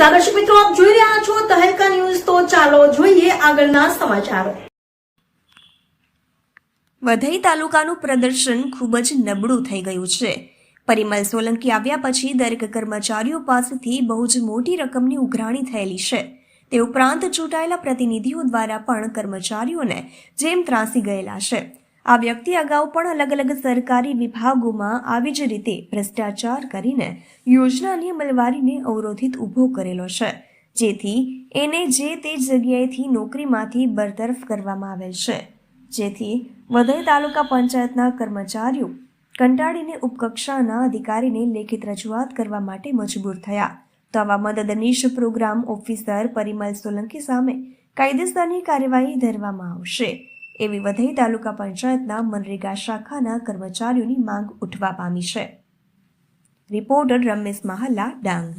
નમસ્કાર દર્શક મિત્રો, આપ જોઈ રહ્યા છો તહેલકા ન્યૂઝ. તો ચાલો જોઈએ આગળના સમાચારો. વધઈ તાલુકાનું પ્રદર્શન ખૂબ જ નબળું થઈ ગયું છે. પરિમલ સોલંકી આવ્યા પછી દરેક કર્મચારીઓ પાસેથી બહુ જ મોટી રકમની ઉઘરાણી થયેલી છે. તે ઉપરાંત ચૂંટાયેલા પ્રતિનિધિઓ દ્વારા પણ કર્મચારીઓને જેમ ત્રાસી ગયેલા છે. આ વ્યક્તિ અગાઉ પણ અલગ અલગ સરકારી વિભાગોમાં આવી જ રીતે ભ્રષ્ટાચાર કરીને યોજનાની અમલવારીને અવરોધિત ઊભો કરેલો છે. જેથી એને જે તે જગ્યાએથી નોકરીમાંથી બરતરફ કરવામાં આવેલ છે. જેથી વધઈ તાલુકા પંચાયતના કર્મચારીઓ કંટાળીને ઉપકક્ષાના અધિકારીને લેખિત રજૂઆત કરવા માટે મજબૂર થયા. તો આવા મદદનીશ પ્રોગ્રામ ઓફિસર પરિમલ સોલંકી સામે કાયદેસરની કાર્યવાહી ધરવામાં આવશે. એવી વધઈ તાલુકા પંચાયતના મનરેગા શાખાના કર્મચારીઓની માંગ ઉઠવા પામી છે. રિપોર્ટર રમેશ મહાલા ડાંગ.